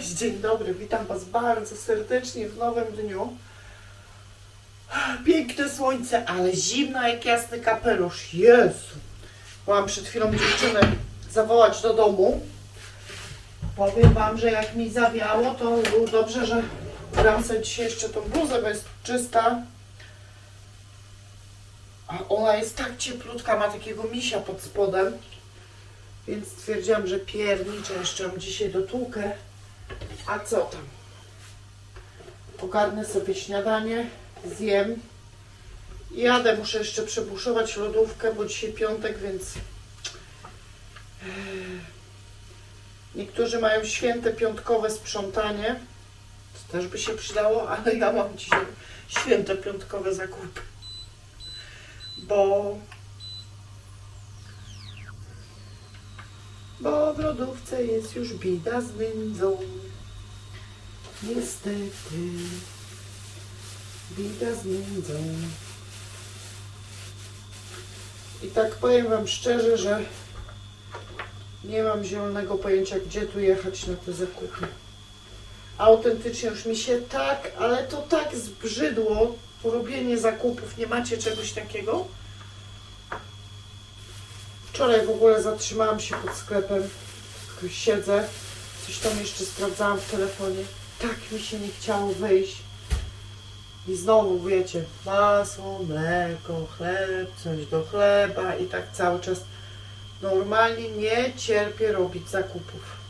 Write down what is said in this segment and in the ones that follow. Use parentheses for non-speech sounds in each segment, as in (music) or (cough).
Cześć, dzień dobry, witam Was bardzo serdecznie w nowym dniu. Piękne słońce, ale zimno jak jasny kapelusz. Jezu! Byłam przed chwilą dziewczynę zawołać do domu. Powiem Wam, że jak mi zawiało, to było dobrze, że brałam sobie dzisiaj jeszcze tą bluzę, bo jest czysta. A ona jest tak cieplutka, ma takiego misia pod spodem. Więc stwierdziłam, że pierniczę jeszcze ją dzisiaj do tłukę. A co tam? Ogarnę sobie śniadanie, zjem. Jadę, muszę jeszcze przebuszować lodówkę, bo dzisiaj piątek, więc... Eee, Niektórzy mają święte piątkowe sprzątanie. To też by się przydało, ale ja mam dzisiaj święte piątkowe zakupy. Bo Bo w lodówce jest już bida z nędzą. Niestety, bida z nędzą. I tak powiem Wam szczerze, że nie mam zielonego pojęcia, gdzie tu jechać na te zakupy. Autentycznie już mi się tak, ale to tak zbrzydło robienie zakupów. Nie macie czegoś takiego? Wczoraj w ogóle zatrzymałam się pod sklepem, siedzę, coś tam jeszcze sprawdzałam w telefonie. Tak mi się nie chciało wyjść. I znowu wiecie, masło, mleko, chleb, coś do chleba i tak cały czas. Normalnie nie cierpię robić zakupów.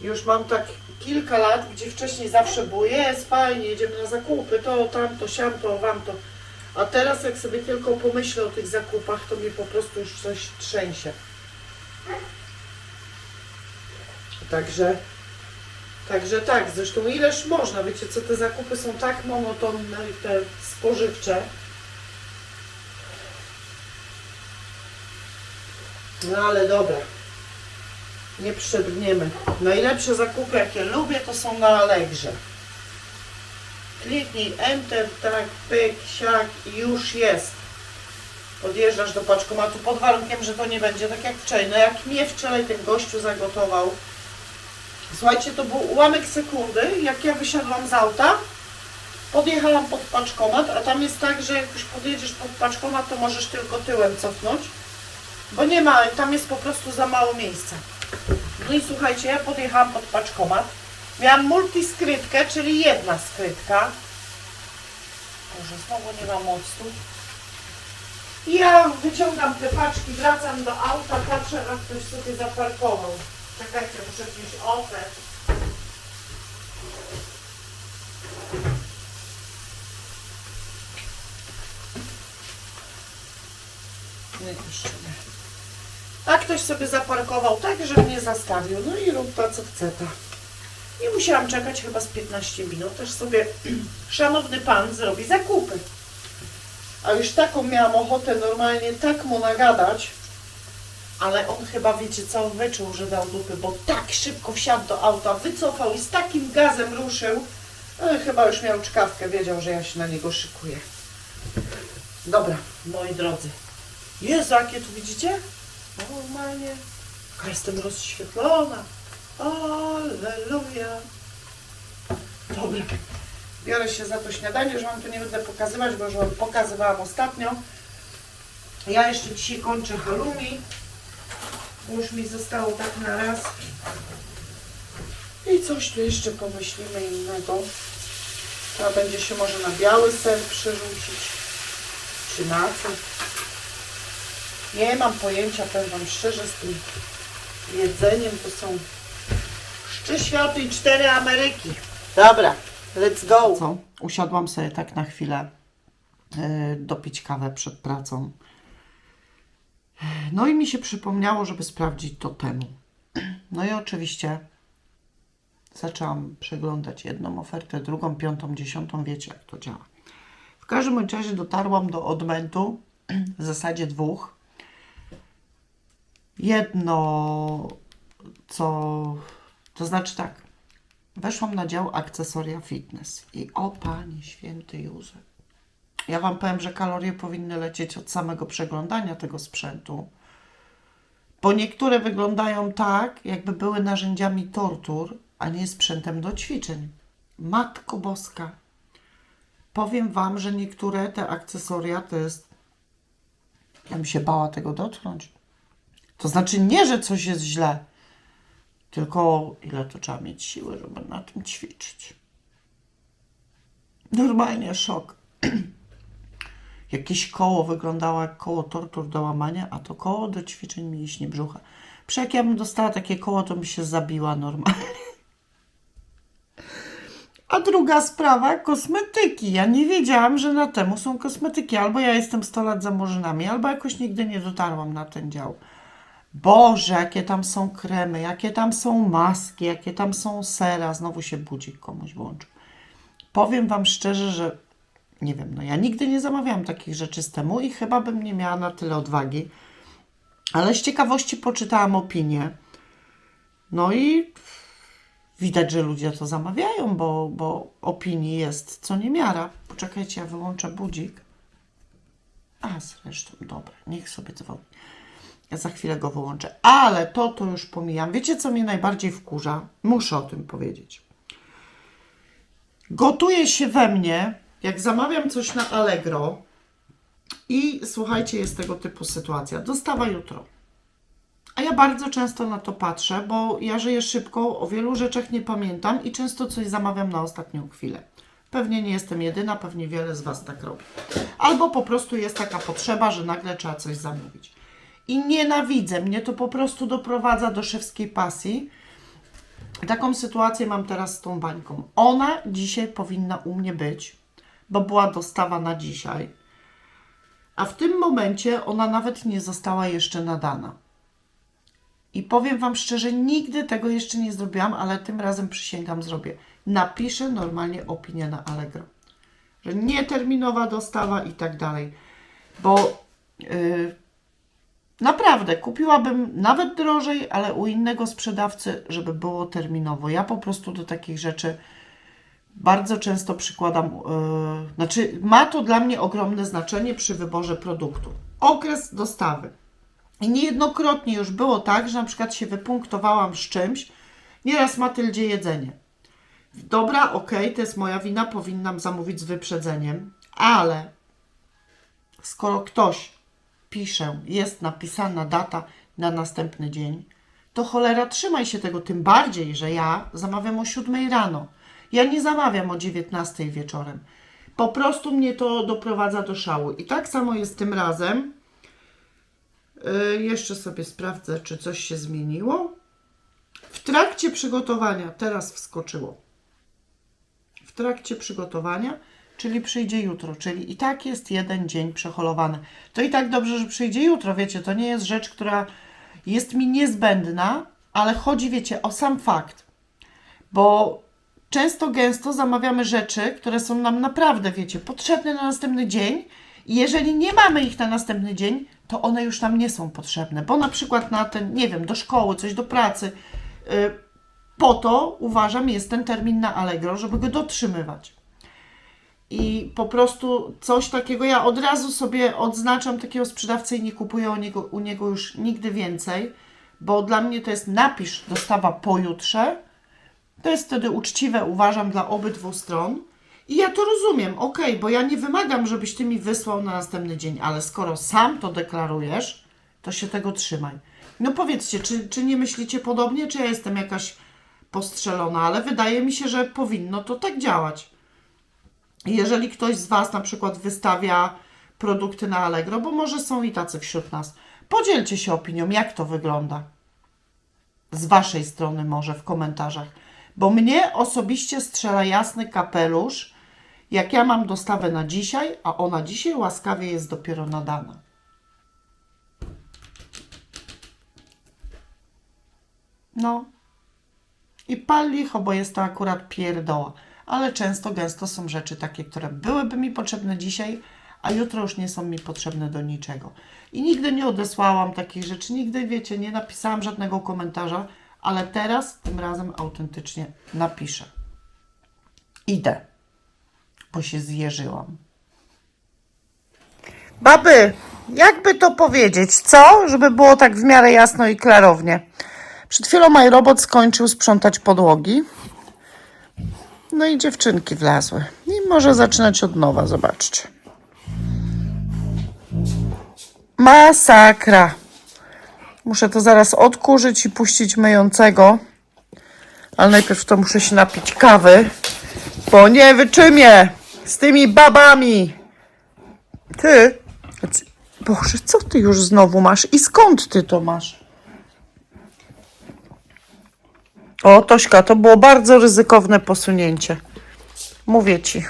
Już mam tak kilka lat, gdzie wcześniej zawsze było, jest fajnie, jedziemy na zakupy, to, tamto, siamto, wamto. A teraz jak sobie tylko pomyślę o tych zakupach, to mnie po prostu już coś trzęsie. Także, także tak, zresztą ileż można, wiecie co, te zakupy są tak monotonne i te spożywcze. No ale dobra, nie przebrniemy. Najlepsze zakupy jakie lubię to są na Allegrze. Kliknij Enter, tak, pyk, siak i już jest. Podjeżdżasz do paczkomatu pod warunkiem, że to nie będzie tak jak wczoraj. No jak mnie wczoraj ten gościu zagotował. Słuchajcie, to był ułamek sekundy, jak ja wysiadłam z auta, podjechałam pod paczkomat, a tam jest tak, że jak już podjedziesz pod paczkomat, to możesz tylko tyłem cofnąć, bo nie ma, tam jest po prostu za mało miejsca. No i słuchajcie, ja podjechałam pod paczkomat, Miałam multiskrytkę, czyli jedna skrytka. Boże, znowu nie ma mostu. Ja wyciągam te paczki, wracam do auta, patrzę, a ktoś sobie zaparkował. Czekajcie, muszę wziąć ofert. Nie, jeszcze nie. A ktoś sobie zaparkował tak, że mnie zastawił. No i rób ta co chce ta. I musiałam czekać chyba z 15 minut, aż sobie (clears throat) szanowny pan zrobi zakupy. A już taką miałam ochotę normalnie tak mu nagadać, ale on chyba, wiecie co, wyczuł, że dał dupy, bo tak szybko wsiadł do auta, wycofał i z takim gazem ruszył. No, chyba już miał czkawkę, wiedział, że ja się na niego szykuję. Dobra, moi drodzy. Jezu, jakie tu widzicie? Normalnie. Jaka jestem rozświetlona. Alleluja. Dobra. Biorę się za to śniadanie, już Wam tu nie będę pokazywać, bo już Wam pokazywałam ostatnio. Ja jeszcze dzisiaj kończę halloumi. Już mi zostało tak na raz. I coś tu jeszcze pomyślimy innego. Trzeba będzie się może na biały ser przerzucić. Czy na co? Nie mam pojęcia, powiem Wam szczerze, z tym jedzeniem to są Trzy światy i cztery Ameryki. Dobra, let's go. Co? Usiadłam sobie tak na chwilę yy, dopić kawę przed pracą. No i mi się przypomniało, żeby sprawdzić to temu. No i oczywiście zaczęłam przeglądać jedną ofertę, drugą, piątą, dziesiątą. Wiecie, jak to działa. W każdym razie dotarłam do odmętu, w zasadzie dwóch. Jedno, co to znaczy tak, weszłam na dział akcesoria fitness i o Panie Święty Józef. Ja Wam powiem, że kalorie powinny lecieć od samego przeglądania tego sprzętu, bo niektóre wyglądają tak, jakby były narzędziami tortur, a nie sprzętem do ćwiczeń. Matko Boska. Powiem Wam, że niektóre te akcesoria to jest. Ja bym się bała tego dotknąć. To znaczy nie, że coś jest źle, tylko ile to trzeba mieć siły, żeby na tym ćwiczyć. Normalnie szok. Jakieś koło wyglądało jak koło tortur do łamania, a to koło do ćwiczeń mięśni brzucha. Przy jak ja bym dostała takie koło, to by się zabiła normalnie. A druga sprawa, kosmetyki. Ja nie wiedziałam, że na temu są kosmetyki. Albo ja jestem 100 lat za murzynami, albo jakoś nigdy nie dotarłam na ten dział. Boże, jakie tam są kremy, jakie tam są maski, jakie tam są sera. Znowu się budzik komuś włączył. Powiem Wam szczerze, że nie wiem, no ja nigdy nie zamawiałam takich rzeczy z temu i chyba bym nie miała na tyle odwagi. Ale z ciekawości poczytałam opinię. No i widać, że ludzie to zamawiają, bo, bo opinii jest co niemiara. Poczekajcie, ja wyłączę budzik. A zresztą, dobra, niech sobie dzwoni. Ja za chwilę go wyłączę. Ale to to już pomijam. Wiecie, co mnie najbardziej wkurza? Muszę o tym powiedzieć. Gotuje się we mnie, jak zamawiam coś na Allegro i słuchajcie, jest tego typu sytuacja. Dostawa jutro. A ja bardzo często na to patrzę, bo ja żyję szybko, o wielu rzeczach nie pamiętam i często coś zamawiam na ostatnią chwilę. Pewnie nie jestem jedyna, pewnie wiele z Was tak robi. Albo po prostu jest taka potrzeba, że nagle trzeba coś zamówić. I nienawidzę, mnie to po prostu doprowadza do szewskiej pasji. Taką sytuację mam teraz z tą bańką. Ona dzisiaj powinna u mnie być, bo była dostawa na dzisiaj. A w tym momencie ona nawet nie została jeszcze nadana. I powiem Wam szczerze, nigdy tego jeszcze nie zrobiłam, ale tym razem przysięgam, zrobię. Napiszę normalnie opinię na Allegro. Że nieterminowa dostawa i tak dalej. Bo yy, naprawdę kupiłabym nawet drożej, ale u innego sprzedawcy, żeby było terminowo. Ja po prostu do takich rzeczy bardzo często przykładam, yy, znaczy ma to dla mnie ogromne znaczenie przy wyborze produktu. Okres dostawy. I niejednokrotnie już było tak, że na przykład się wypunktowałam z czymś, nieraz Matyldzie jedzenie. Dobra, okej, to jest moja wina, powinnam zamówić z wyprzedzeniem, ale skoro ktoś pisze, jest napisana data na następny dzień, to cholera trzymaj się tego, tym bardziej, że ja zamawiam o 7 rano. Ja nie zamawiam o 19 wieczorem. Po prostu mnie to doprowadza do szału. I tak samo jest tym razem. Yy, jeszcze sobie sprawdzę, czy coś się zmieniło. W trakcie przygotowania, teraz wskoczyło. W trakcie przygotowania, czyli przyjdzie jutro, czyli i tak jest jeden dzień przeholowany. To i tak dobrze, że przyjdzie jutro, wiecie, to nie jest rzecz, która jest mi niezbędna, ale chodzi, wiecie, o sam fakt. Bo często, gęsto zamawiamy rzeczy, które są nam naprawdę, wiecie, potrzebne na następny dzień i jeżeli nie mamy ich na następny dzień, to one już nam nie są potrzebne, bo na przykład na ten, nie wiem, do szkoły, coś do pracy, yy, po to uważam jest ten termin na Allegro, żeby go dotrzymywać. I po prostu coś takiego, ja od razu sobie odznaczam takiego sprzedawcę i nie kupuję u niego, u niego już nigdy więcej, bo dla mnie to jest napisz dostawa pojutrze. To jest wtedy uczciwe, uważam, dla obydwu stron. I ja to rozumiem, ok, bo ja nie wymagam, żebyś ty mi wysłał na następny dzień, ale skoro sam to deklarujesz, to się tego trzymaj. No powiedzcie, czy, czy nie myślicie podobnie, czy ja jestem jakaś postrzelona, ale wydaje mi się, że powinno to tak działać. Jeżeli ktoś z Was na przykład wystawia produkty na Allegro, bo może są i tacy wśród nas, podzielcie się opinią, jak to wygląda. Z Waszej strony może w komentarzach. Bo mnie osobiście strzela jasny kapelusz, jak ja mam dostawę na dzisiaj, a ona dzisiaj łaskawie jest dopiero nadana. No. I pal licho, bo jest to akurat pierdoła. Ale często, gęsto są rzeczy takie, które byłyby mi potrzebne dzisiaj, a jutro już nie są mi potrzebne do niczego. I nigdy nie odesłałam takich rzeczy, nigdy, wiecie, nie napisałam żadnego komentarza, ale teraz, tym razem autentycznie napiszę. Idę, bo się zjeżyłam. Baby, jakby to powiedzieć, co? Żeby było tak w miarę jasno i klarownie. Przed chwilą mój robot skończył sprzątać podłogi. No i dziewczynki wlazły. I może zaczynać od nowa, zobaczcie. Masakra. Muszę to zaraz odkurzyć i puścić myjącego. Ale najpierw to muszę się napić kawy, bo nie wyczymię z tymi babami. Ty- Boże, co ty już znowu masz i skąd ty to masz? O, Tośka, to było bardzo ryzykowne posunięcie. Mówię ci.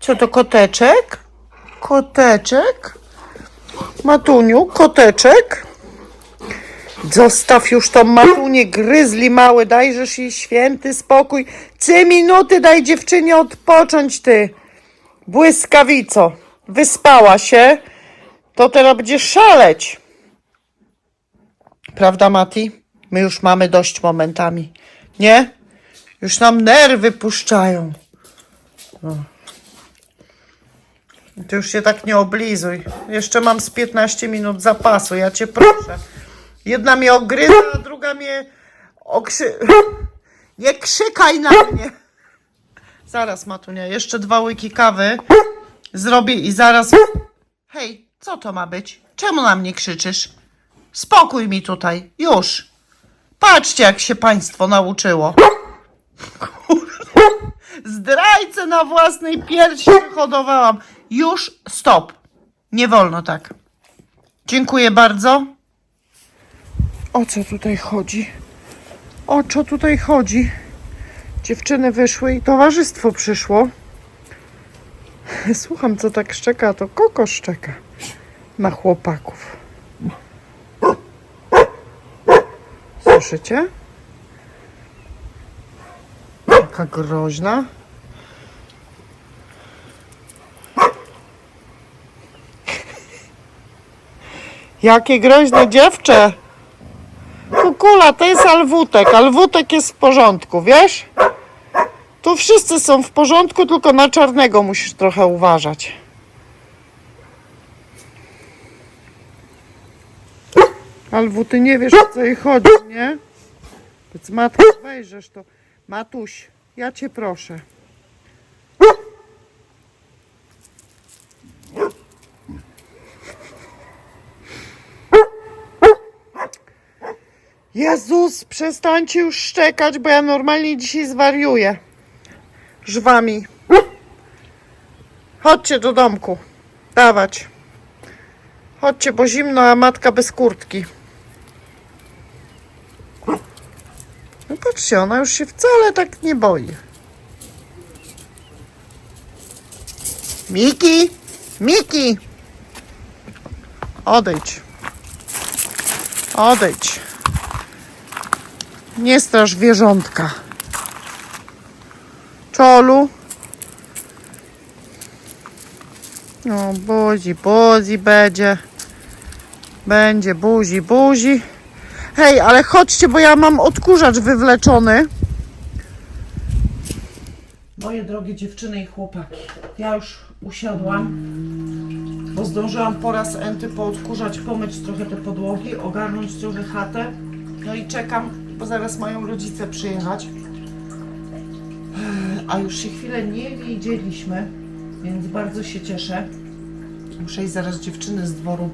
Co to koteczek? Koteczek? Matuniu, koteczek? Zostaw już tą matunię, gryzli mały, dajżesz jej święty spokój. Trzy minuty daj dziewczynie odpocząć, ty. Błyskawico. Wyspała się, to teraz będzie szaleć. Prawda, Mati? My już mamy dość momentami. Nie? Już nam nerwy puszczają. No. Ty już się tak nie oblizuj. Jeszcze mam z 15 minut zapasu, ja cię proszę. Jedna mnie ogryza, a druga mnie okrzy... Nie krzykaj na mnie. Zaraz, Matunia, jeszcze dwa łyki kawy zrobię i zaraz... Hej, co to ma być? Czemu na mnie krzyczysz? Spokój mi tutaj, już. Patrzcie, jak się państwo nauczyło. Zdrajcę na własnej piersi hodowałam. Już stop. Nie wolno tak. Dziękuję bardzo. O co tutaj chodzi? O co tutaj chodzi? Dziewczyny wyszły i towarzystwo przyszło. Słucham, co tak szczeka, to koko szczeka na chłopaków. Słyszycie? Jaka groźna. Jakie groźne dziewczę! Kukula, to jest alwutek. Alwutek jest w porządku, wiesz? Tu wszyscy są w porządku, tylko na czarnego musisz trochę uważać. Alwu, ty nie wiesz o co jej chodzi, nie? Więc matka, wejrzysz to. Matuś, ja cię proszę. Jezus, przestańcie już szczekać, bo ja normalnie dzisiaj zwariuję. Żwami. Chodźcie do domku. Dawać. Chodźcie, bo zimno, a matka bez kurtki. No patrzcie, ona już się wcale tak nie boi. Miki! Miki! Odejdź. Odejdź. Nie straż wierzątka. Czolu. No, buzi, buzi będzie. Będzie buzi, buzi. Hej, ale chodźcie, bo ja mam odkurzacz wywleczony. Moje drogie dziewczyny i chłopaki, ja już usiadłam, bo zdążyłam po raz enty poodkurzać, pomyć trochę te podłogi, ogarnąć trochę chatę. No i czekam, bo zaraz mają rodzice przyjechać. A już się chwilę nie widzieliśmy, więc bardzo się cieszę. Muszę i zaraz dziewczyny z dworu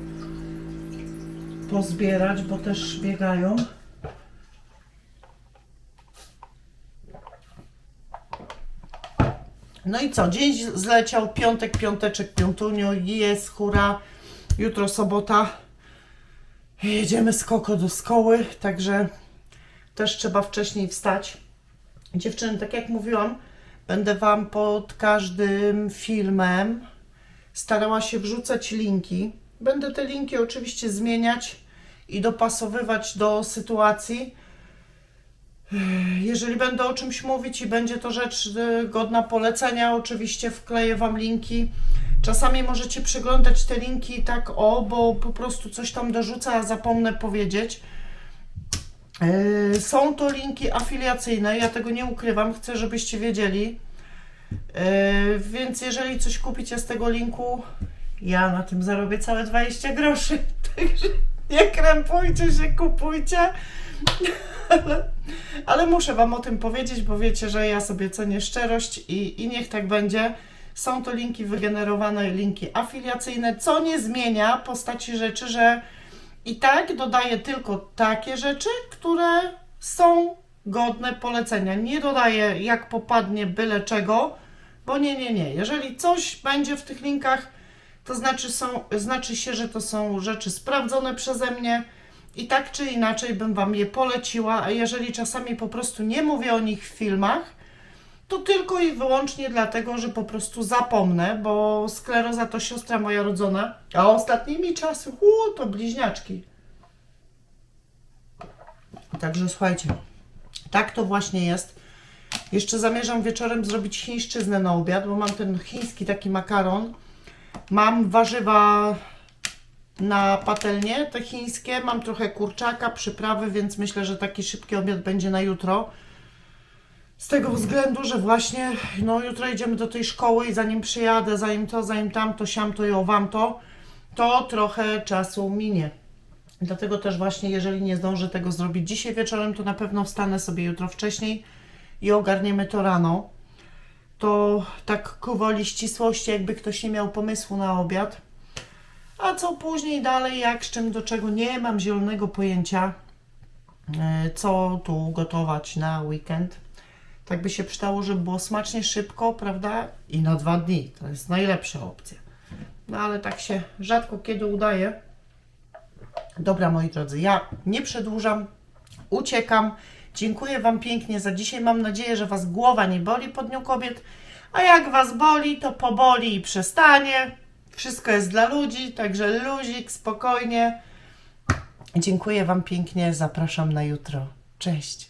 pozbierać, bo też biegają. No i co? Dzień zleciał, piątek, piąteczek, piątunio, jest hura. Jutro sobota. Jedziemy z Koko do szkoły, także też trzeba wcześniej wstać. Dziewczyny, tak jak mówiłam, będę Wam pod każdym filmem starała się wrzucać linki. Będę te linki oczywiście zmieniać i dopasowywać do sytuacji. Jeżeli będę o czymś mówić i będzie to rzecz y, godna polecenia, oczywiście wkleję Wam linki. Czasami możecie przeglądać te linki tak o, bo po prostu coś tam dorzucę, a zapomnę powiedzieć. Yy, Są to linki afiliacyjne, ja tego nie ukrywam, chcę, żebyście wiedzieli. Yy, Więc jeżeli coś kupicie z tego linku, ja na tym zarobię całe 20 groszy. (laughs) Także nie krępujcie się, kupujcie. (laughs) Ale muszę Wam o tym powiedzieć, bo wiecie, że ja sobie cenię szczerość i, i niech tak będzie. Są to linki wygenerowane, linki afiliacyjne, co nie zmienia postaci rzeczy, że i tak dodaję tylko takie rzeczy, które są godne polecenia. Nie dodaję jak popadnie byle czego, bo nie, nie, nie. Jeżeli coś będzie w tych linkach, to znaczy, są, znaczy się, że to są rzeczy sprawdzone przeze mnie i tak czy inaczej bym Wam je poleciła, a jeżeli czasami po prostu nie mówię o nich w filmach, to tylko i wyłącznie dlatego, że po prostu zapomnę, bo skleroza to siostra moja rodzona, a ostatnimi czasy, uu, to bliźniaczki. Także słuchajcie, tak to właśnie jest. Jeszcze zamierzam wieczorem zrobić chińszczyznę na obiad, bo mam ten chiński taki makaron. Mam warzywa na patelnię, te chińskie. Mam trochę kurczaka, przyprawy, więc myślę, że taki szybki obiad będzie na jutro. Z tego względu, że właśnie no jutro idziemy do tej szkoły i zanim przyjadę, zanim to, zanim tamto, siamto i owam to, to trochę czasu minie. Dlatego też właśnie, jeżeli nie zdążę tego zrobić dzisiaj wieczorem, to na pewno wstanę sobie jutro wcześniej i ogarniemy to rano. To tak ku woli ścisłości, jakby ktoś nie miał pomysłu na obiad. A co później dalej, jak, z czym, do czego, nie mam zielonego pojęcia, e, co tu gotować na weekend. Tak by się przydało, żeby było smacznie, szybko, prawda? I na dwa dni. To jest najlepsza opcja. No ale tak się rzadko kiedy udaje. Dobra, moi drodzy, ja nie przedłużam, uciekam. Dziękuję Wam pięknie za dzisiaj. Mam nadzieję, że Was głowa nie boli po Dniu Kobiet. A jak Was boli, to poboli i przestanie. Wszystko jest dla ludzi, także luzik, spokojnie. Dziękuję Wam pięknie. Zapraszam na jutro. Cześć.